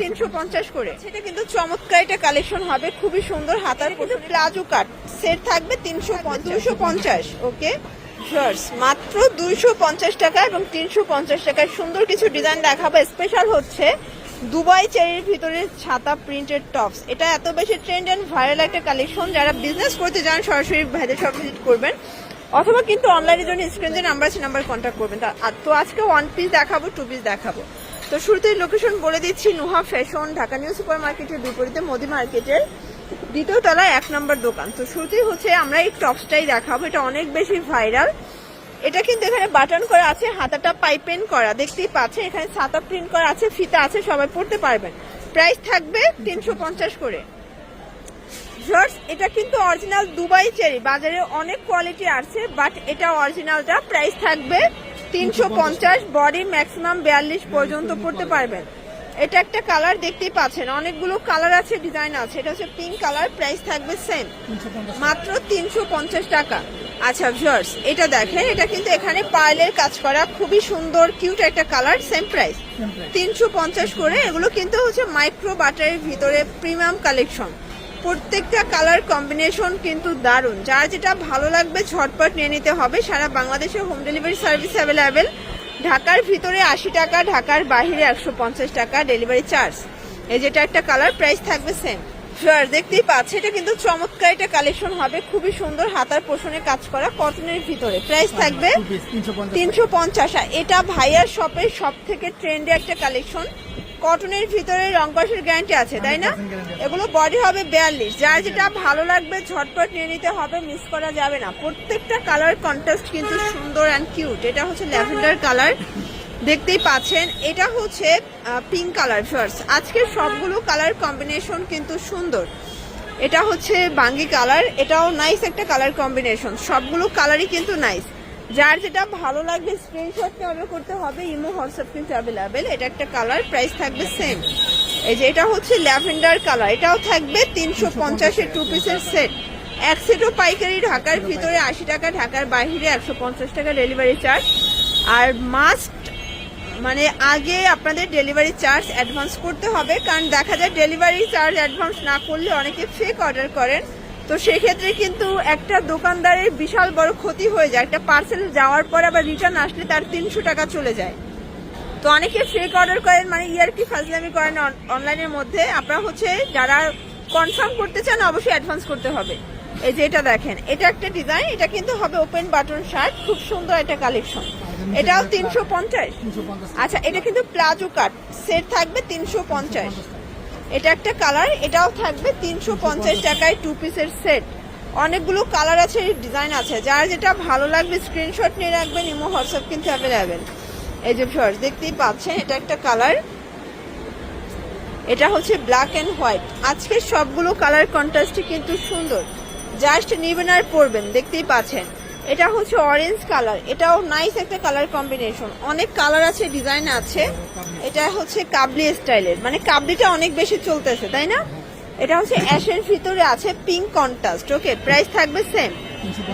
তিনশো পঞ্চাশ করে। সেটা কিন্তু চমৎকার একটা কালেকশন হবে খুবই সুন্দর হাতার কিন্তু প্লাজো কাট। সেট থাকবে তিনশো দুশো পঞ্চাশ ওকে শার্টস মাত্র দুইশো পঞ্চাশ টাকা এবং তিনশো পঞ্চাশ টাকায় সুন্দর কিছু ডিজাইন দেখাবো। স্পেশাল হচ্ছে দুবাই চেরির ভিতরে ছাতা প্রিন্টেড টপস এটা এত বেশি ট্রেন্ড অ্যান্ড ভাইরাল একটা কালেকশন যারা বিজনেস করতে চান সরাসরি ভাইদের সব ভিজিট করবেন। অথবা কিন্তু অনলাইনের জন্য স্ক্রিন যে নাম্বার আছে নাম্বার কন্ট্যাক্ট করবেন। তো আজকে ওয়ান পিস দেখাবো টু পিস দেখাবো। তো শুরুতেই লোকেশন বলে দিচ্ছি, Nuha fashion Dhaka new super মার্কেটের বিপরীতে মোদি মার্কেটের দ্বিতীয় তলায় এক নম্বর দোকান। তো শুরুতেই হচ্ছে আমরা এই টপসটাই দেখাবো, এটা অনেক বেশি ভাইরাল এটা কিন্তু এখানে বাটন করা আছে, হাতাটা পাইপেন করা, দেখতেই পাচ্ছেন, এখানে ছাতা প্রিন্ট করা আছে, ফিতা আছে, সবাই পড়তে পারবেন। প্রাইস থাকবে তিনশো পঞ্চাশ করে। জর্জ এটা কিন্তু অরিজিনাল দুবাই চেরি বাজারে অনেক কোয়ালিটি আছে বাট এটা অরিজিনালটা প্রাইস থাকবে তিনশো পঞ্চাশ বডি ম্যাক্সিমাম বিয়াল্লিশ পর্যন্ত পড়তে পারবেন। এটা একটা কালার দেখতেই পাচ্ছেন। অনেকগুলো কালার আছে ডিজাইন আছে। এটা হচ্ছে পিঙ্ক কালার প্রাইস থাকবে সেম। মাত্র তিনশো পঞ্চাশ টাকা। আচ্ছা ভিউয়ার্স এটা দেখেন এটা কিন্তু এখানে পার্লের কাজ করা। খুবই সুন্দর কিউট একটা কালার সেম প্রাইস। তিনশো পঞ্চাশ করে এগুলো কিন্তু হচ্ছে মাইক্রো বাটারের ভিতরে প্রিমিয়াম কালেকশন। প্রত্যেকটা কালার কম্বিনেশন কিন্তু দারুণ। যার যেটা ভালো লাগবে ঝটপট নিয়ে নিতে হবে। সারা বাংলাদেশে হোম ডেলিভারি সার্ভিস অ্যাভেলেবেল ঢাকার ভিতরে আশি টাকা ঢাকার বাইরে একশো পঞ্চাশ টাকা ডেলিভারি চার্জ এই যেটা একটা কালার প্রাইস থাকবে সেম শিওর দেখতেই পাচ্ছে এটা কিন্তু চমৎকার একটা কালেকশন হবে। খুবই সুন্দর হাতার পোষণে কাজ করা কটনের ভিতরে। প্রাইস থাকবে তিনশো পঞ্চাশ। এটা ভাইয়ার শপের সব থেকে ট্রেন্ডে একটা কালেকশন কটনের ভিতরে রং কষের গ্যারান্টি আছে তাই না? এগুলো বডি হবে বিয়াল্লিশ। যার যেটা ভালো লাগবে ঝটপট নিয়ে নিতে হবে মিস করা যাবে না। প্রত্যেকটা কালার কন্ট্রাস্ট কিন্তু সুন্দর অ্যান্ড কিউট এটা হচ্ছে ল্যাভেন্ডার কালার দেখতেই পাচ্ছেন এটা হচ্ছে পিঙ্ক কালার ফার্স্ট আজকের সবগুলো কালার কম্বিনেশন কিন্তু সুন্দর। এটা হচ্ছে বাঙ্গি কালার এটাও নাইস একটা কালার কম্বিনেশন সবগুলো কালারই কিন্তু নাইস যার যেটা ভালো লাগবে স্ক্রিনশট অর্ডার করতে হবে ইমো হোয়াটসঅ্যাপ কিন্তু অ্যাভেলেবেল এটা একটা কালার প্রাইস থাকবে সেম এই যে এটা হচ্ছে ল্যাভেন্ডার কালার এটাও থাকবে তিনশো পঞ্চাশের টু পিসের সেট এক সেটও পাইকারি ঢাকার ভিতরে আশি টাকা ঢাকার বাইরে একশো পঞ্চাশ টাকা ডেলিভারি চার্জ আর মাস্ট মানে আগে আপনাদের ডেলিভারি চার্জ অ্যাডভান্স করতে হবে কারণ দেখা যায় ডেলিভারি চার্জ অ্যাডভান্স না করলে অনেকে ফেক অর্ডার করেন। তো সেক্ষেত্রে কিন্তু একটা দোকানদারের বিশাল বড় ক্ষতি হয়ে যায়। একটা পার্সেল যাওয়ার পর আবার রিটার্ন আসলে তার তিনশো টাকা চলে যায়। তো অনেকে ফেক অর্ডার করেন মানে ইয়ার কি ফাজলামি করেন অনলাইনের মধ্যে। আপনারা হচ্ছে যারা কনফার্ম করতে চান অবশ্যই অ্যাডভান্স করতে হবে। এই যে এটা দেখেন এটা একটা ডিজাইন এটা কিন্তু হবে ওপেন বাটন শার্ট খুব সুন্দর একটা কালেকশন এটাও তিনশো পঞ্চাশ? আচ্ছা এটা কিন্তু প্লাজো কাট সেট থাকবে তিনশো পঞ্চাশ। এটা একটা কালার, এটাও থাকবে তিনশো পঞ্চাশ টাকায় টু পিসের সেট অনেকগুলো কালার আছে ডিজাইন আছে। যার যেটা ভালো লাগবে স্ক্রিনশট নিয়ে রাখবেন, ইমো, হোয়াটসঅ্যাপ কিন্তু অ্যাভেলেবেল এই যে ফার্স্ট দেখতেই পাচ্ছেন, এটা একটা কালার। এটা হচ্ছে ব্ল্যাক অ্যান্ড হোয়াইট আজকের সবগুলো কালার কন্ট্রাস্টই কিন্তু সুন্দর। জাস্ট নিবেন আর পরবেন, দেখতেই পাচ্ছেন। এটা হচ্ছে অরেঞ্জ কালার এটাও নাইস একটা কালার কম্বিনেশন অনেক কালার আছে ডিজাইন আছে। এটা হচ্ছে কাবলি স্টাইলের মানে কাবলিটা অনেক বেশি চলতেছে, তাই না? এটা হচ্ছে অ্যাশের ভিতরে আছে পিঙ্ক কন্ট্রাস্ট ওকে প্রাইস থাকবে সেম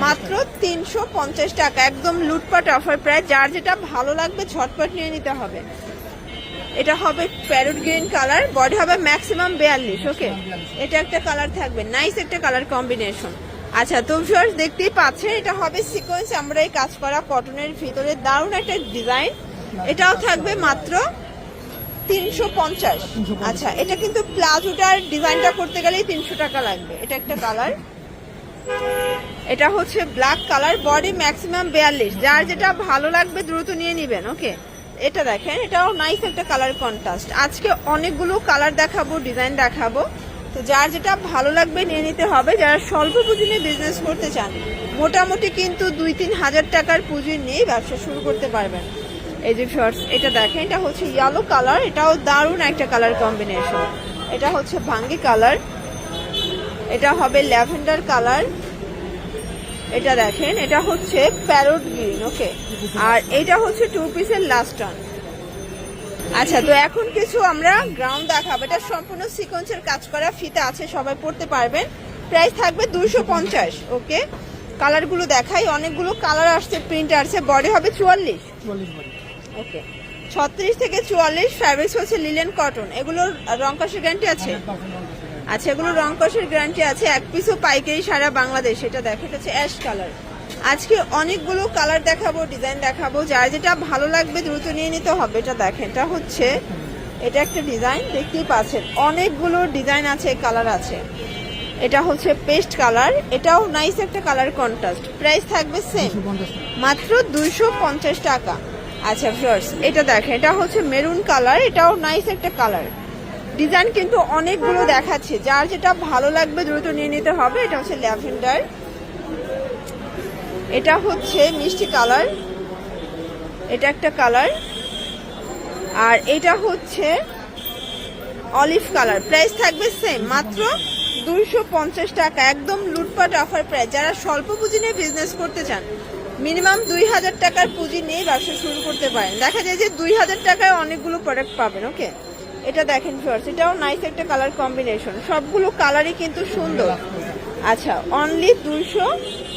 মাত্র তিনশো পঞ্চাশ টাকা। একদম লুটপাট অফার প্রায় যার যেটা ভালো লাগবে, ঝটপট নিয়ে নিতে হবে। এটা হবে প্যারোট গ্রিন কালার বডি হবে ম্যাক্সিমাম বিয়াল্লিশ ওকে এটা একটা কালার থাকবে। নাইস একটা কালার কম্বিনেশন আচ্ছা তো ভিউয়ার্স দেখতেই পাচ্ছেন এটা হবে সিকোয়েন্স আমরা এই কাজ করা কটনের ভিতরে দারুণ একটা ডিজাইন এটাও থাকবে মাত্র তিনশো পঞ্চাশ। আচ্ছা এটা কিন্তু প্লাজোটার ডিজাইনটা করতে গেলেই তিনশো টাকা লাগবে। এটা একটা কালার এটা হচ্ছে ব্ল্যাক কালার বডি ম্যাক্সিমাম বিয়াল্লিশ। যার যেটা ভালো লাগবে দ্রুত নিয়ে নিবেন ওকে এটা দেখেন এটাও নাইস একটা কালার কন্ট্রাস্ট আজকে অনেকগুলো কালার দেখাবো ডিজাইন দেখাবো। তো যার যেটা ভালো লাগবে নিয়ে নিতে হবে। যারা স্বল্প পুঁজি নিয়ে বিজনেস করতে চান, মোটামুটি কিন্তু দুই তিন হাজার টাকার পুঁজি নিয়ে ব্যবসা শুরু করতে পারবেন। এই যে শর্টস এটা দেখেন, এটা হচ্ছে ইয়েলো কালার এটাও দারুণ একটা কালার কম্বিনেশন এটা হচ্ছে ভাঙ্গি কালার এটা হবে ল্যাভেন্ডার কালার এটা দেখেন, এটা হচ্ছে প্যারোট গ্রিন ওকে আর এটা হচ্ছে টু পিসের লাস্ট টান আচ্ছা তো এখন কিছু আমরা গ্রাউন্ড দেখাবো। এটা সম্পূর্ণ সিকোয়েন্সের কাজ করা ফিতে আছে সবাই পড়তে পারবেন। প্রাইস থাকবে দুশো পঞ্চাশ ওকে কালারগুলো দেখাই অনেকগুলো কালার আসছে প্রিন্ট আসছে বডি হবে চুয়াল্লিশ। ওকে ছত্রিশ থেকে চুয়াল্লিশ ফ্যাব্রিক্স হচ্ছে লিলেন কটন এগুলোর রং কষের গ্যারান্টি আছে? আচ্ছা এগুলো রং কষের গ্যারান্টি আছে এক পিসও পাইকারি সারা বাংলাদেশ। এটা দেখো এটা হচ্ছে অ্যাশ কালার আজকে অনেকগুলো কালার দেখাবো, ডিজাইন দেখাবো। যার যেটা ভালো লাগবে দ্রুত নিয়ে নিতে হবে, এটা দেখেন, এটা হচ্ছে, এটা একটা ডিজাইন, দেখতেই পাচ্ছেন, অনেকগুলো ডিজাইন আছে, কালার আছে। এটা হচ্ছে পেস্ট কালার, এটাও নাইস একটা কালার কন্ট্রাস্ট প্রাইস থাকবে সেম মাত্র দুইশো পঞ্চাশ টাকা। আচ্ছা ফিয়ার্স এটা দেখেন, এটা হচ্ছে মেরুন কালার, এটাও নাইস একটা কালার। ডিজাইন কিন্তু অনেকগুলো দেখাচ্ছে, যার যেটা ভালো লাগবে দ্রুত নিয়ে নিতে হবে, এটা হচ্ছে ল্যাভেন্ডার। এটা হচ্ছে মিষ্টি কালার। এটা একটা কালার। আর এটা হচ্ছে অলিভ কালার। প্রাইস থাকবে সেম, মাত্র দুইশো পঞ্চাশ টাকা। একদম লুটপাট অফার প্রাইস। যারা স্বল্প পুঁজি নিয়ে বিজনেস করতে চান মিনিমাম দুই হাজার টাকার পুঁজি নিয়ে ব্যবসা শুরু করতে পারেন। দেখা যায় যে দুই হাজার টাকায় অনেকগুলো প্রোডাক্ট পাবেন ওকে এটা দেখেন ফার্স্ট এটাও নাইস একটা কালার কম্বিনেশন সবগুলো কালারই কিন্তু সুন্দর। আচ্ছা অনলি দুইশো